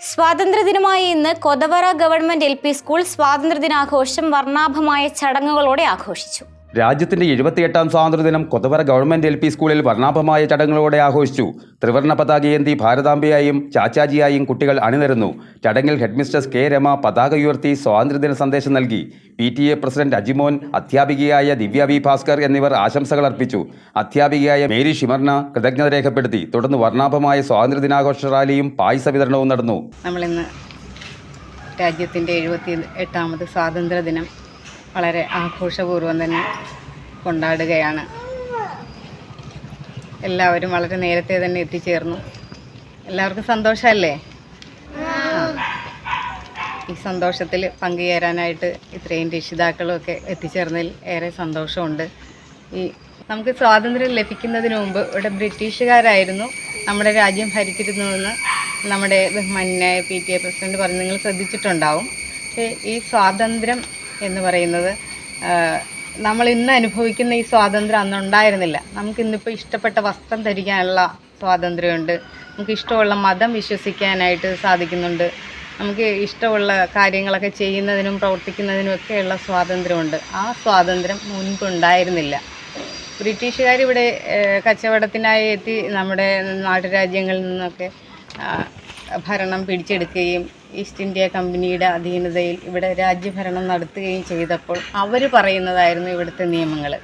സ്വാതന്ത്ര്യദിനമായ ഇന്ന് Kothavara government L school സ്വാതന്ത്ര്യദിനാഘോഷം വർണാഭമായ ചടങ്ങുകളോടെ ആഘോഷിച്ചു. രാജ്യത്തിന്റെ എഴുപത്തിയെട്ടാം സ്വാതന്ത്ര്യദിനം കൊതവര ഗവൺമെന്റ് എൽ പി സ്കൂളിൽ വർണാഭമായ ചടങ്ങുകളോടെ ആഘോഷിച്ചു. ത്രിവർണ പതാകയേന്തി ഭാരതാംബയായും ചാച്ചാജിയായും കുട്ടികൾ അണിനിരന്നു. ചടങ്ങിൽ ഹെഡ്മിസ്റ്റർ കെ രമ പതാക ഉയർത്തി സ്വാതന്ത്ര്യദിന സന്ദേശം നൽകി. P T A president Ajimon അധ്യാപികയായ ദിവ്യ വി ഭാസ്കർ എന്നിവർ ആശംസകൾ അർപ്പിച്ചു. അധ്യാപികയായ മേരി ഷിമർണ കൃതജ്ഞത രേഖപ്പെടുത്തി. തുടർന്ന് വർണാഭമായ സ്വാതന്ത്ര്യദിനാഘോഷ റാലിയും പായസ വിതരണവും നടന്നു. നമ്മളിന്ന് രാജ്യത്തിന്റെ എഴുപത്തി എട്ടാമത് സ്വാതന്ത്ര്യ ദിനം വളരെ ആഘോഷപൂർവം തന്നെ കൊണ്ടാടുകയാണ്. എല്ലാവരും വളരെ നേരത്തെ തന്നെ എത്തിച്ചേർന്നു. എല്ലാവർക്കും സന്തോഷമല്ലേ? ഈ സന്തോഷത്തിൽ പങ്കുചേരാനായിട്ട് ഇത്രയും രക്ഷിതാക്കളും ഒക്കെ എത്തിച്ചേർന്നതിൽ ഏറെ സന്തോഷമുണ്ട്. ഈ നമുക്ക് സ്വാതന്ത്ര്യം ലഭിക്കുന്നതിന് മുമ്പ് ഇവിടെ ബ്രിട്ടീഷുകാരായിരുന്നു. നമ്മുടെ രാജ്യം ഭരിച്ചിരുന്നതെന്ന് നമ്മുടെ ബഹുമാനായ പി ടി എ പ്രസിഡന്റ് പറഞ്ഞ്. നിങ്ങൾ ശ്രദ്ധിച്ചിട്ടുണ്ടാവും. പക്ഷേ ഈ സ്വാതന്ത്ര്യം എന്ന് പറയുന്നത്. നമ്മൾ ഇന്ന് അനുഭവിക്കുന്ന ഈ സ്വാതന്ത്ര്യം അന്ന് ഉണ്ടായിരുന്നില്ല. നമുക്ക് ഇന്നിപ്പോൾ ഇഷ്ടപ്പെട്ട വസ്ത്രം ധരിക്കാനുള്ള സ്വാതന്ത്ര്യമുണ്ട്. നമുക്ക് ഇഷ്ടമുള്ള മതം വിശ്വസിക്കാനായിട്ട് സാധിക്കുന്നുണ്ട്. നമുക്ക് ഇഷ്ടമുള്ള കാര്യങ്ങളൊക്കെ ചെയ്യുന്നതിനും പ്രവർത്തിക്കുന്നതിനും ഒക്കെയുള്ള സ്വാതന്ത്ര്യമുണ്ട്. ആ സ്വാതന്ത്ര്യം മുൻപുണ്ടായിരുന്നില്ല ബ്രിട്ടീഷുകാർ ഇവിടെ കച്ചവടത്തിനായി എത്തി നമ്മുടെ നാട്ടുരാജ്യങ്ങളിൽ നിന്നൊക്കെ ഭരണം പിടിച്ചെടുക്കുകയും ഈസ്റ്റ് ഇന്ത്യ കമ്പനിയുടെ അധീനതയിൽ ഇവിടെ രാജ്യഭരണം നടത്തുകയും ചെയ്തപ്പോൾ അവർ പറയുന്നതായിരുന്നു ഇവിടുത്തെ നിയമങ്ങൾ